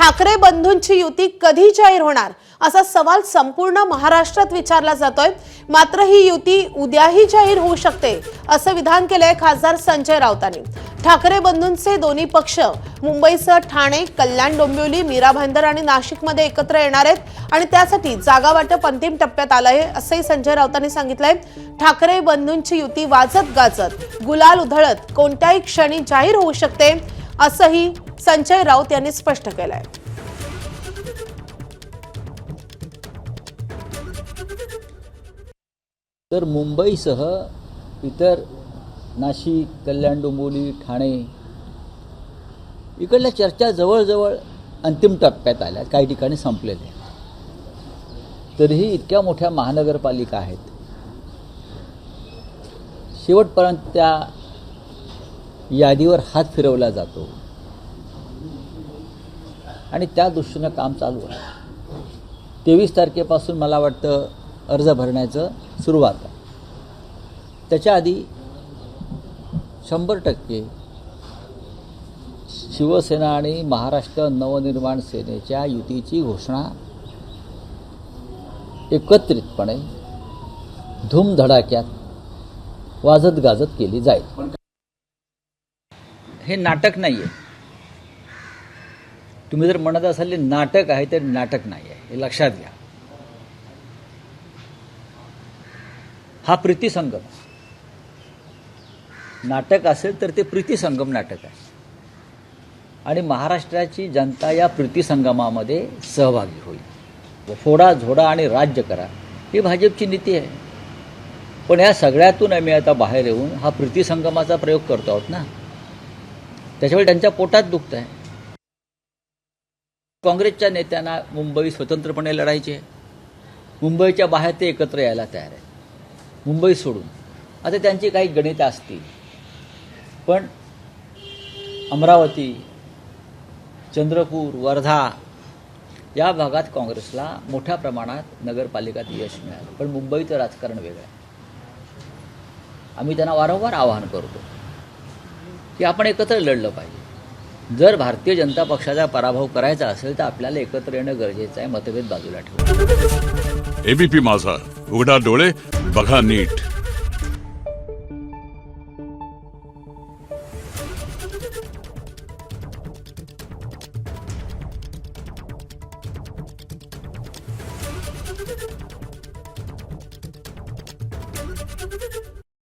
ठाकरे बंधूंची युती कधी जाहीर होणार असा सवाल संपूर्ण महाराष्ट्रात विचारला जातोय. मात्र ही युती उद्याही जाहीर होऊ शकते असं विधान केलंय खासदार संजय राऊतांनी. ठाकरे बंधूंचे दोन्ही पक्ष मुंबईसह ठाणे कल्याण डोंबिवली मीरा भाईंदर आणि नाशिकमध्ये एकत्र येणार आहेत आणि त्यासाठी जागा वाटप अंतिम टप्प्यात आलं आहे असंही संजय राऊतांनी सांगितलंय. ठाकरे बंधूंची युती वाजत गाजत गुलाल उधळत कोणत्याही क्षणी जाहीर होऊ शकते. असंही संजय राऊत यांनी स्पष्ट केलंय. तर मुंबईसह इतर नाशिक कल्याण डोंबिवली ठाणे इकडल्या चर्चा जवळजवळ अंतिम टप्प्यात आल्या. काही ठिकाणी संपलेल्या तरीही इतक्या मोठ्या महानगरपालिका आहेत. शेवटपर्यंत त्या यादीवर हात फिरवला जातो. आणि त्या दृष्टीनं काम चालू आहे. तेवीस तारखेपासून मला वाटतं अर्ज भरण्याचं सुरुवात आहे. त्याच्या आधी शंभर टक्के शिवसेना आणि महाराष्ट्र नवनिर्माण सेनेच्या युतीची घोषणा एकत्रितपणे धूमधडाक्यात वाजत गाजत केली जाईल. हे नाटक नाही आहे तुम्ही जर म्हणत असाल नाटक आहे तर नाटक नाही आहे हे लक्षात घ्या. हा प्रीतीसंगम. नाटक असेल तर ते प्रीतीसंगम नाटक आहे. आणि महाराष्ट्राची जनता या प्रीतीसंगमामध्ये सहभागी होईल. फोडा झोडा आणि राज्य करा. ही भाजपची नीती आहे. पण या सगळ्यातून आम्ही आता बाहेर येऊन हा प्रीतीसंगमाचा प्रयोग करतो आहोत ना. त्याच्यामुळे त्यांच्या पोटात दुखत आहे काँग्रेसच्या नेत्यांना मुंबई स्वतंत्रपणे लढायची. आहे मुंबईच्या बाहेर ते एकत्र यायला तयार आहेत. मुंबई सोडून. आता त्यांची काही गणितं असतील. पण अमरावती चंद्रपूर वर्धा या भागात काँग्रेसला मोठ्या प्रमाणात नगरपालिकात यश मिळालं. पण मुंबईचं राजकारण वेगळं आहे. आम्ही त्यांना वारंवार आवाहन करतो. की आपण एकत्र लढलं पाहिजे. जर भारतीय जनता पक्षाचा पराभव करायचा असेल तर आपल्याला एकत्र येणं गरजेचं आहे मतभेद बाजूला ठेवून एबीपी माझा उघडा डोळे बघा नीट.